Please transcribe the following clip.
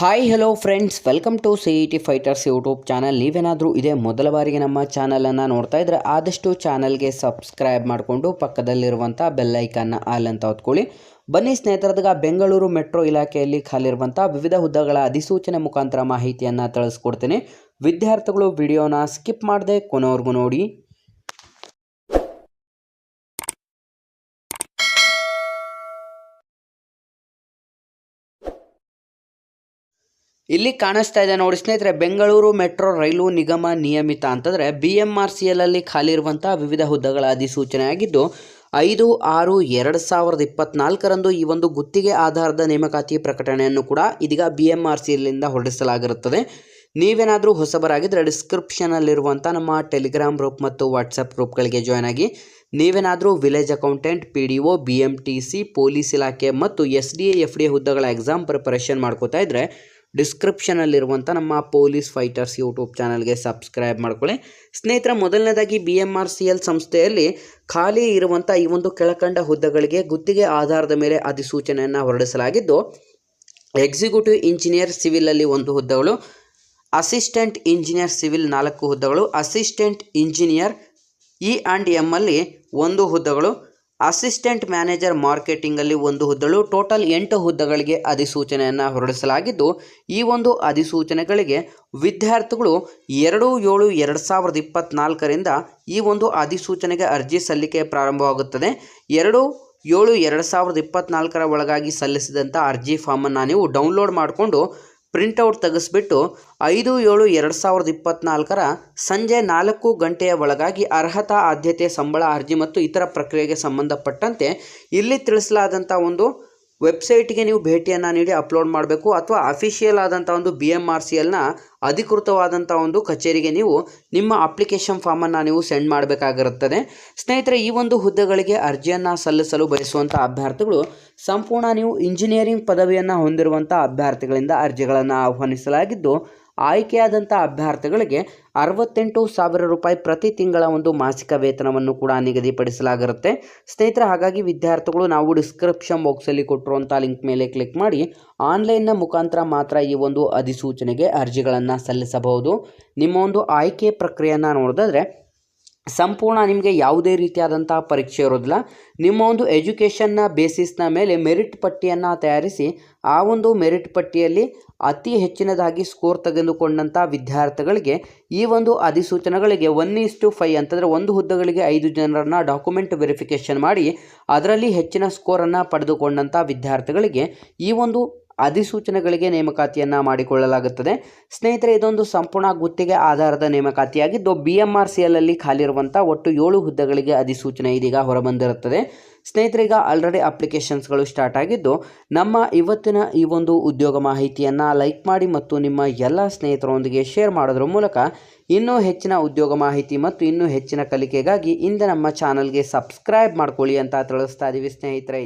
Hi hello friends welcome to C E T fighters YouTube channel ನೀವೇನಾದರೂ ಇದೇ ಮೊದಲ ಬಾರಿಗೆ ನಮ್ಮ ಚಾನಲನ್ನು ನೋಡ್ತಾ ಇದ್ದರೆ ಆದಷ್ಟು ಚಾನಲ್ಗೆ ಸಬ್ಸ್ಕ್ರೈಬ್ ಮಾಡಿಕೊಂಡು ಪಕ್ಕದಲ್ಲಿರುವಂಥ ಬೆಲ್ಲೈಕನ್ನ ಆಲ್ ಅಂತ ಹೊತ್ಕೊಳ್ಳಿ. ಬನ್ನಿ ಸ್ನೇಹಿತರದಾಗ, ಬೆಂಗಳೂರು ಮೆಟ್ರೋ ಇಲಾಖೆಯಲ್ಲಿ ಖಾಲಿರುವಂಥ ವಿವಿಧ ಹುದ್ದೆಗಳ ಅಧಿಸೂಚನೆ ಮುಖಾಂತರ ಮಾಹಿತಿಯನ್ನು ತಿಳಿಸ್ಕೊಡ್ತೀನಿ. ವಿದ್ಯಾರ್ಥಿಗಳು ವಿಡಿಯೋನ ಸ್ಕಿಪ್ ಮಾಡದೆ ಕೊನೆವರೆಗೂ ನೋಡಿ. ಇಲ್ಲಿ ಕಾಣಿಸ್ತಾ ಇದೆ ನೋಡಿ ಸ್ನೇಹಿತರೆ, ಬೆಂಗಳೂರು ಮೆಟ್ರೋ ರೈಲು ನಿಗಮ ನಿಯಮಿತ ಅಂತಂದರೆ ಬಿ ಎಂ ಆರ್ ಸಿ ಎಲ್ಲಲ್ಲಿ ಖಾಲಿ ಇರುವಂಥ ವಿವಿಧ ಹುದ್ದೆಗಳ ಅಧಿಸೂಚನೆ ಆಗಿದ್ದು, ಐದು, ಆರು, ಎರಡು ಸಾವಿರದ ಇಪ್ಪತ್ನಾಲ್ಕರಂದು ಈ ಒಂದು ಗುತ್ತಿಗೆ ಆಧಾರದ ನೇಮಕಾತಿ ಪ್ರಕಟಣೆಯನ್ನು ಕೂಡ ಇದೀಗ ಬಿ ಎಂ ಆರ್ ಸಿ ಎಲ್ಲಿಂದ ಹೊರಡಿಸಲಾಗಿರುತ್ತದೆ. ನೀವೇನಾದರೂ ಹೊಸಬರಾಗಿದ್ದರೆ ಡಿಸ್ಕ್ರಿಪ್ಷನಲ್ಲಿರುವಂಥ ನಮ್ಮ ಟೆಲಿಗ್ರಾಮ್ ಗ್ರೂಪ್ ಮತ್ತು ವಾಟ್ಸಪ್ ಗ್ರೂಪ್ಗಳಿಗೆ ಜಾಯ್ನ್ ಆಗಿ. ನೀವೇನಾದರೂ village accountant P D O B M T C police ಇಲಾಖೆ ಮತ್ತು S D A F D A ಹುದ್ದೆಗಳ ಎಕ್ಸಾಮ್ ಪ್ರಿಪರೇಷನ್ ಮಾಡ್ಕೋತಾ ಇದ್ದರೆ ಡಿಸ್ಕ್ರಿಪ್ಷನಲ್ಲಿರುವಂಥ ನಮ್ಮ ಪೊಲೀಸ್ ಫೈಟರ್ಸ್ ಯೂಟ್ಯೂಬ್ ಚಾನಲ್ಗೆ ಸಬ್ಸ್ಕ್ರೈಬ್ ಮಾಡ್ಕೊಳ್ಳಿ. ಸ್ನೇಹಿತರ, ಮೊದಲನೇದಾಗಿ B M R C L ಸಂಸ್ಥೆಯಲ್ಲಿ ಖಾಲಿ ಇರುವಂಥ ಈ ಒಂದು ಕೆಳಕಂಡ ಹುದ್ದೆಗಳಿಗೆ ಗುತ್ತಿಗೆ ಆಧಾರದ ಮೇಲೆ ಅಧಿಸೂಚನೆಯನ್ನು ಹೊರಡಿಸಲಾಗಿದ್ದು, ಎಕ್ಸಿಕ್ಯೂಟಿವ್ ಇಂಜಿನಿಯರ್ ಸಿವಿಲಲ್ಲಿ ಒಂದು ಹುದ್ದೆಗಳು, ಅಸಿಸ್ಟೆಂಟ್ ಇಂಜಿನಿಯರ್ ಸಿವಿಲ್ ನಾಲ್ಕು ಹುದ್ದೆಗಳು, ಅಸಿಸ್ಟೆಂಟ್ ಇಂಜಿನಿಯರ್ ಇ ಆ್ಯಂಡ್ ಎಮ್ಮಲ್ಲಿ ಒಂದು ಹುದ್ದೆಗಳು ಅಸಿಸ್ಟೆಂಟ್ ಮ್ಯಾನೇಜರ್ ಮಾರ್ಕೆಟಿಂಗಲ್ಲಿ ಒಂದು ಹುದ್ದಳು, ಟೋಟಲ್ ಎಂಟು ಹುದ್ದೆಗಳಿಗೆ ಅಧಿಸೂಚನೆಯನ್ನು ಹೊರಡಿಸಲಾಗಿದ್ದು, ಈ ಒಂದು ಅಧಿಸೂಚನೆಗಳಿಗೆ ವಿದ್ಯಾರ್ಥಿಗಳು ಎರಡು ಏಳು ಎರಡು ಸಾವಿರದ ಇಪ್ಪತ್ತ್ನಾಲ್ಕರಿಂದ ಈ ಒಂದು ಅಧಿಸೂಚನೆಗೆ ಅರ್ಜಿ ಸಲ್ಲಿಕೆ ಪ್ರಾರಂಭವಾಗುತ್ತದೆ. ಎರಡು ಏಳು ಎರಡು ಸಾವಿರದ ಇಪ್ಪತ್ತ್ನಾಲ್ಕರ ಒಳಗಾಗಿ ಸಲ್ಲಿಸಿದಂಥ ಅರ್ಜಿ ಫಾರ್ಮನ್ನು ನೀವು ಡೌನ್ಲೋಡ್ ಮಾಡಿಕೊಂಡು ಪ್ರಿಂಟೌಟ್ ತೆಗೆಸ್ಬಿಟ್ಟು ಐದು ಏಳು ಎರಡು ಸಾವಿರದ ಇಪ್ಪತ್ತ್ನಾಲ್ಕರ ಸಂಜೆ ನಾಲ್ಕು ಗಂಟೆಯ ಒಳಗಾಗಿ ಅರ್ಹತಾ ಆದ್ಯತೆ ಸಂಬಳ ಅರ್ಜಿ ಮತ್ತು ಇತರ ಪ್ರಕ್ರಿಯೆಗೆ ಸಂಬಂಧಪಟ್ಟಂತೆ ಇಲ್ಲಿ ತಿಳಿಸಲಾದಂಥ ಒಂದು ವೆಬ್ಸೈಟ್ಗೆ ನೀವು ಭೇಟಿಯನ್ನು ನೀಡಿ ಅಪ್ಲೋಡ್ ಮಾಡಬೇಕು ಅಥವಾ ಅಫಿಷಿಯಲ್ ಆದಂಥ ಒಂದು ಬಿ ಎಂ ಆರ್ ಸಿ ಎಲ್ನ ಅಧಿಕೃತವಾದಂಥ ಒಂದು ಕಚೇರಿಗೆ ನೀವು ನಿಮ್ಮ ಅಪ್ಲಿಕೇಶನ್ ಫಾರ್ಮನ್ನು ನೀವು ಸೆಂಡ್ ಮಾಡಬೇಕಾಗಿರುತ್ತದೆ. ಸ್ನೇಹಿತರೆ, ಈ ಒಂದು ಹುದ್ದೆಗಳಿಗೆ ಅರ್ಜಿಯನ್ನು ಸಲ್ಲಿಸಲು ಬಯಸುವಂಥ ಅಭ್ಯರ್ಥಿಗಳು ಸಂಪೂರ್ಣ ನೀವು ಇಂಜಿನಿಯರಿಂಗ್ ಪದವಿಯನ್ನು ಹೊಂದಿರುವಂಥ ಅಭ್ಯರ್ಥಿಗಳಿಂದ ಅರ್ಜಿಗಳನ್ನು ಆಹ್ವಾನಿಸಲಾಗಿದ್ದು ಆಯ್ಕೆಯಾದಂಥ ಅಭ್ಯರ್ಥಿಗಳಿಗೆ ಅರವತ್ತೆಂಟು ಸಾವಿರ ರೂಪಾಯಿ ಪ್ರತಿ ತಿಂಗಳ ಒಂದು ಮಾಸಿಕ ವೇತನವನ್ನು ಕೂಡ ನಿಗದಿಪಡಿಸಲಾಗಿರುತ್ತೆ. ಸ್ನೇಹಿತರೆ, ಹಾಗಾಗಿ ವಿದ್ಯಾರ್ಥಿಗಳು ನಾವು ಡಿಸ್ಕ್ರಿಪ್ಷನ್ ಬಾಕ್ಸಲ್ಲಿ ಕೊಟ್ಟಿರುವಂಥ ಲಿಂಕ್ ಮೇಲೆ ಕ್ಲಿಕ್ ಮಾಡಿ ಆನ್ಲೈನ್ನ ಮುಖಾಂತರ ಮಾತ್ರ ಈ ಒಂದು ಅಧಿಸೂಚನೆಗೆ ಅರ್ಜಿಗಳನ್ನು ಸಲ್ಲಿಸಬಹುದು. ನಿಮ್ಮ ಒಂದು ಆಯ್ಕೆ ಪ್ರಕ್ರಿಯೆಯನ್ನು ನೋಡಿದ್ರೆ ಸಂಪೂರ್ಣ ನಿಮಗೆ ಯಾವುದೇ ರೀತಿಯಾದಂಥ ಪರೀಕ್ಷೆ ಇರೋದಿಲ್ಲ. ನಿಮ್ಮ ಒಂದು ಎಜುಕೇಷನ್ನ ಬೇಸಿಸ್ನ ಮೇಲೆ ಮೆರಿಟ್ ಪಟ್ಟಿಯನ್ನು ತಯಾರಿಸಿ, ಆ ಒಂದು ಮೆರಿಟ್ ಪಟ್ಟಿಯಲ್ಲಿ ಅತಿ ಹೆಚ್ಚಿನದಾಗಿ ಸ್ಕೋರ್ ತೆಗೆದುಕೊಂಡಂಥ ವಿದ್ಯಾರ್ಥಿಗಳಿಗೆ ಈ ಒಂದು ಅಧಿಸೂಚನೆಗಳಿಗೆ ಒನ್ ಇಸ್ಟು ಫೈ ಅಂತಂದರೆ ಒಂದು ಹುದ್ದೆಗಳಿಗೆ ಐದು ಜನರನ್ನು ಡಾಕ್ಯುಮೆಂಟ್ ವೆರಿಫಿಕೇಷನ್ ಮಾಡಿ, ಅದರಲ್ಲಿ ಹೆಚ್ಚಿನ ಸ್ಕೋರನ್ನು ಪಡೆದುಕೊಂಡಂಥ ವಿದ್ಯಾರ್ಥಿಗಳಿಗೆ ಈ ಒಂದು ಅಧಿಸೂಚನೆಗಳಿಗೆ ನೇಮಕಾತಿಯನ್ನು ಮಾಡಿಕೊಳ್ಳಲಾಗುತ್ತದೆ. ಸ್ನೇಹಿತರೆ, ಇದೊಂದು ಸಂಪೂರ್ಣ ಗುತ್ತಿಗೆ ಆಧಾರದ ನೇಮಕಾತಿಯಾಗಿದ್ದು B M R C L ಅಲ್ಲಿ ಖಾಲಿರುವಂಥ ಒಟ್ಟು ಏಳು ಹುದ್ದೆಗಳಿಗೆ ಅಧಿಸೂಚನೆ ಇದೀಗ ಹೊರಬಂದಿರುತ್ತದೆ. ಸ್ನೇಹಿತರೆ, ಈಗ ಆಲ್ರೆಡಿ ಅಪ್ಲಿಕೇಶನ್ಸ್ಗಳು ಸ್ಟಾರ್ಟ್ ಆಗಿದ್ದು, ನಮ್ಮ ಇವತ್ತಿನ ಈ ಒಂದು ಉದ್ಯೋಗ ಮಾಹಿತಿಯನ್ನು ಲೈಕ್ ಮಾಡಿ ಮತ್ತು ನಿಮ್ಮ ಎಲ್ಲ ಸ್ನೇಹಿತರೊಂದಿಗೆ ಶೇರ್ ಮಾಡೋದ್ರ ಮೂಲಕ ಇನ್ನೂ ಹೆಚ್ಚಿನ ಉದ್ಯೋಗ ಮಾಹಿತಿ ಮತ್ತು ಇನ್ನೂ ಹೆಚ್ಚಿನ ಕಲಿಕೆಗಾಗಿ ಇಂದ ನಮ್ಮ ಚಾನಲ್ಗೆ ಸಬ್ಸ್ಕ್ರೈಬ್ ಮಾಡ್ಕೊಳ್ಳಿ ಅಂತ ತಿಳಿಸ್ತಾ ಇದ್ದೀವಿ ಸ್ನೇಹಿತರೆ.